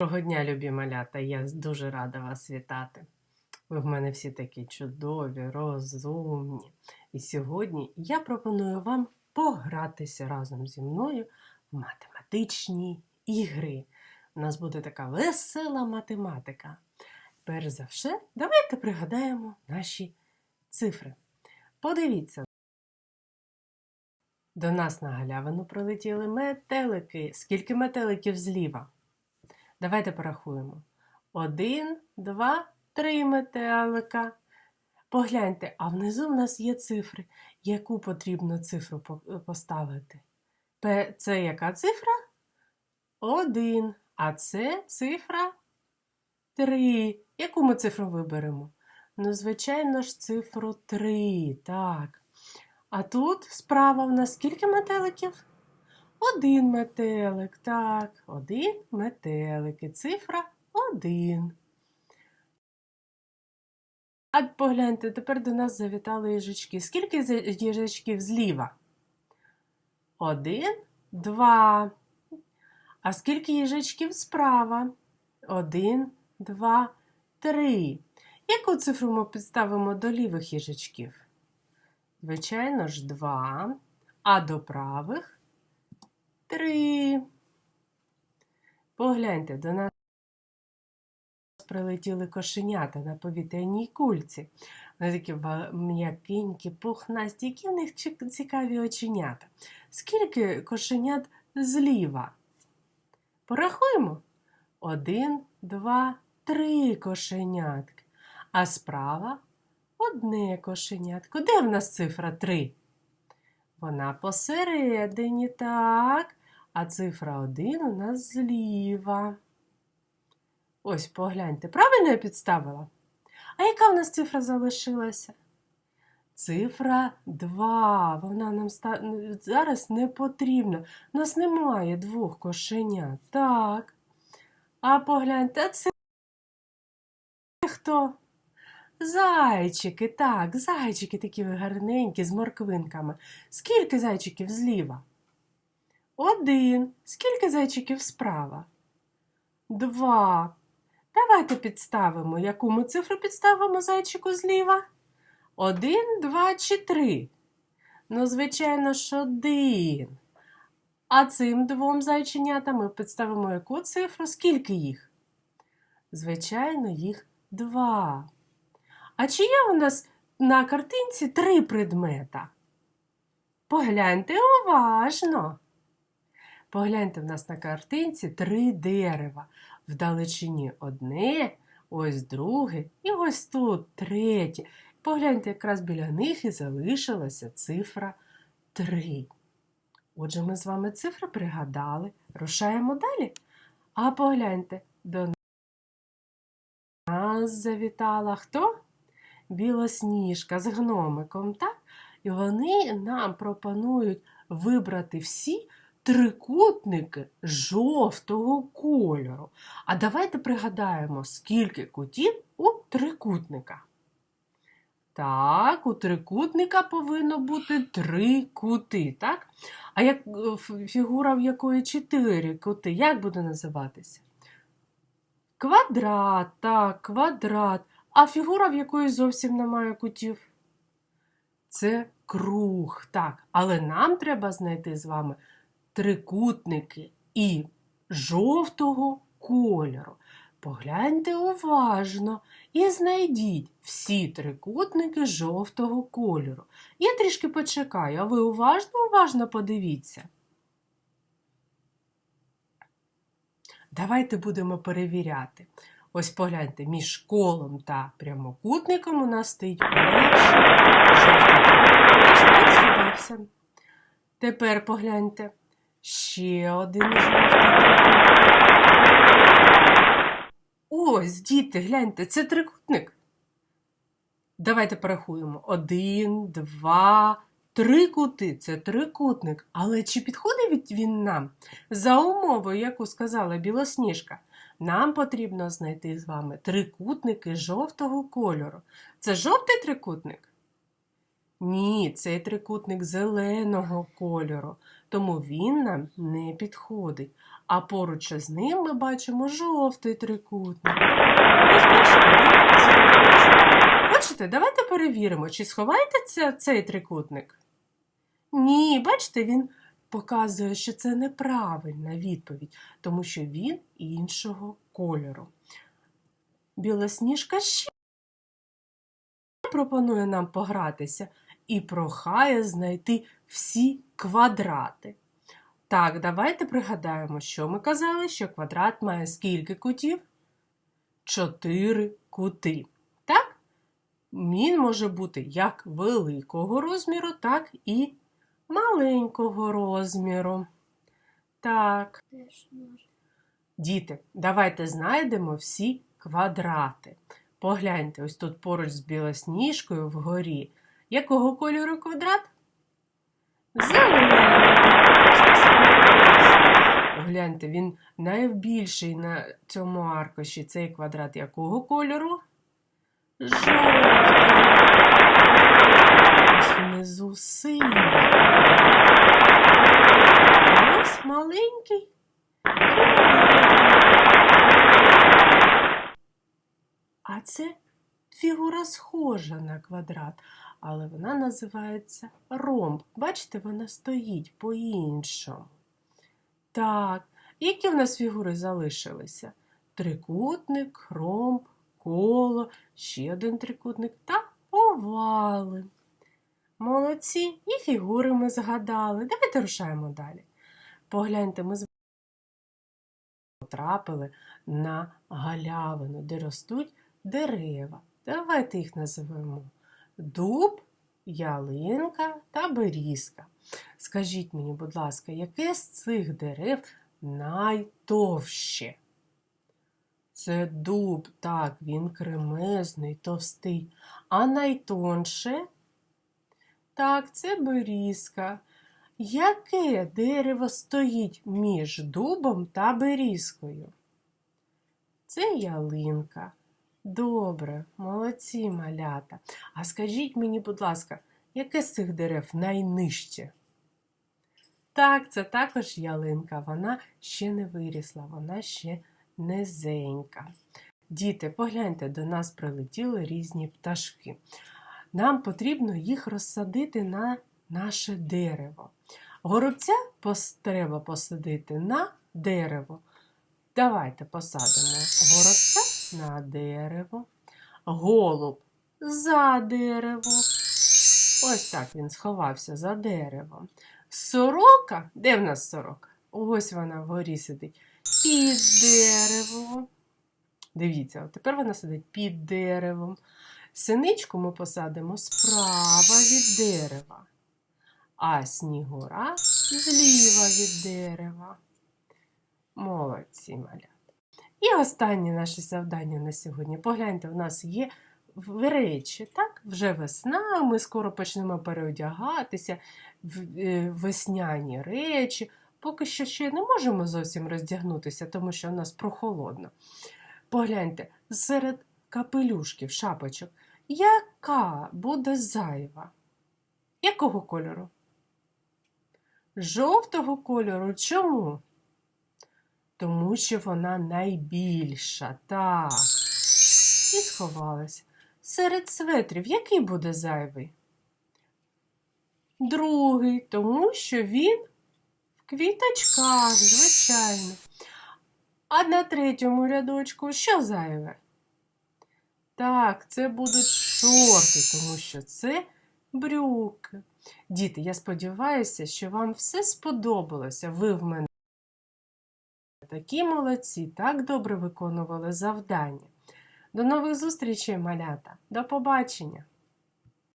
Доброго дня, любі малята. Я дуже рада вас вітати. Ви в мене всі такі чудові, розумні. І сьогодні я пропоную вам погратися разом зі мною в математичні ігри. У нас буде така весела математика. Перш за все, давайте пригадаємо наші цифри. Подивіться. До нас на галявину прилетіли метелики. Скільки метеликів зліва? Давайте порахуємо. Один, два, три метелика. Погляньте, а внизу в нас є цифри. Яку потрібно цифру поставити? Це яка цифра? Один. А це цифра три. Яку ми цифру виберемо? Ну, звичайно ж, цифру три. Так. А тут справа в нас скільки метеликів? Один метелик, так, один метелик і цифра один. А погляньте, тепер до нас завітали їжачки. Скільки їжачків зліва? Один, два. А скільки їжачків справа? Один, два, три. Яку цифру ми підставимо до лівих їжачків? Звичайно ж, два. А до правих? Три. Погляньте, до нас прилетіли кошенята на повітряній кульці. Вони такі м'якенькі, пухнасті, які в них цікаві оченята. Скільки кошенят зліва? Порахуємо. Один, два, три кошенятки. А справа одне кошенятко. Де в нас цифра три? Вона посередині, так. А цифра 1 у нас зліва. Ось погляньте, правильно я підставила? А яка в нас цифра залишилася? Цифра 2. Вона нам зараз не потрібна. У нас немає двох кошенят. Так. А погляньте, а це хто? Зайчики, так, зайчики такі гарненькі з морквинками. Скільки зайчиків зліва? Один. Скільки зайчиків справа? Два. Давайте підставимо. Яку ми цифру підставимо зайчику зліва? Один, два чи три? Ну, звичайно ж, один. А цим двом зайченятам ми підставимо яку цифру? Скільки їх? Звичайно, їх два. А чи є у нас на картинці три предмета? Погляньте уважно. Погляньте, в нас на картинці три дерева. Вдалечині одне, ось друге, і ось тут третє. Погляньте, якраз біля них і залишилася цифра 3. Отже, ми з вами цифри пригадали. Рушаємо далі. А погляньте, до нас завітала хто? Білосніжка з гномиком, так? І вони нам пропонують вибрати всі трикутники жовтого кольору. А давайте пригадаємо, скільки кутів у трикутника. Так, у трикутника повинно бути три кути, так? А як е, фігура, в якої чотири кути, як буде називатися? Квадрат, так, квадрат. А фігура, в якої зовсім немає кутів? Це круг, так. Але нам треба знайти з вами трикутники і жовтого кольору. Погляньте уважно і знайдіть всі трикутники жовтого кольору. Я трішки почекаю, а ви уважно, уважно подивіться. Давайте будемо перевіряти. Ось погляньте, між колом та прямокутником у нас стоїть перший жовтий. Тепер погляньте. Ще один. Ось, діти, гляньте, це трикутник. Давайте порахуємо. Один, два, три кути. Це трикутник. Але чи підходить він нам? За умовою, яку сказала Білосніжка, нам потрібно знайти з вами трикутники жовтого кольору. Це жовтий трикутник? Ні, цей трикутник зеленого кольору, тому він нам не підходить. А поруч із ним ми бачимо жовтий трикутник. Бачите, давайте перевіримо, чи сховаєте цей трикутник? Ні, бачите, він показує, що це неправильна відповідь, тому що він іншого кольору. Білосніжка ще пропонує нам погратися і прохає знайти всі квадрати. Так, давайте пригадаємо, що ми казали, що квадрат має скільки кутів? Чотири кути. Так? Він може бути як великого розміру, так і маленького розміру. Так. Діти, давайте знайдемо всі квадрати. Погляньте, ось тут поруч з білосніжкою вгорі. Якого кольору квадрат? Зеленого. Гляньте, він найбільший на цьому аркуші. Цей квадрат якого кольору? Жовтий. Ось внизу синій. Ось маленький. А це фігура схожа на квадрат, але вона називається ромб. Бачите, вона стоїть по-іншому. Так, які в нас фігури залишилися? Трикутник, ромб, коло, ще один трикутник та овали. Молодці, і фігури ми згадали. Давайте рушаємо далі. Погляньте, ми з потрапили на галявину, де ростуть дерева. Давайте їх називемо дуб, ялинка та берізка. Скажіть мені, будь ласка, яке з цих дерев найтовще? Це дуб, так, він кремезний, товстий. А найтонше? Так, це берізка. Яке дерево стоїть між дубом та берізкою? Це ялинка. Добре, молодці малята. А скажіть мені, будь ласка, яке з цих дерев найнижче? Так, це також ялинка. Вона ще не вирісла, вона ще низенька. Діти, погляньте, до нас прилетіли різні пташки. Нам потрібно їх розсадити на наше дерево. Горобця треба посадити на дерево. Давайте посадимо горобця на дерево, голуб за дерево. Ось так він сховався за деревом. Сорока, де в нас сорока? Ось вона вгорі сидить під деревом. Дивіться, от тепер вона сидить під деревом. Синичку ми посадимо справа від дерева, а снігура зліва від дерева. Молодці малята. І останнє наше завдання на сьогодні. Погляньте, у нас є речі, так? Вже весна, ми скоро почнемо переодягатися е, весняні речі. Поки що ще не можемо зовсім роздягнутися, тому що у нас прохолодно. Погляньте, серед капелюшків, шапочок, яка буде зайва? Якого кольору? Жовтого кольору. Чому? Тому що вона найбільша, так. І сховалась. Серед светрів який буде зайвий? Другий, тому що він в квіточках, звичайно. А на третьому рядочку що зайве? Так, це будуть шорти, тому що це брюки. Діти, я сподіваюся, що вам все сподобалося. Ви в мене такі молодці, так добре виконували завдання. До нових зустрічей, малята. До побачення!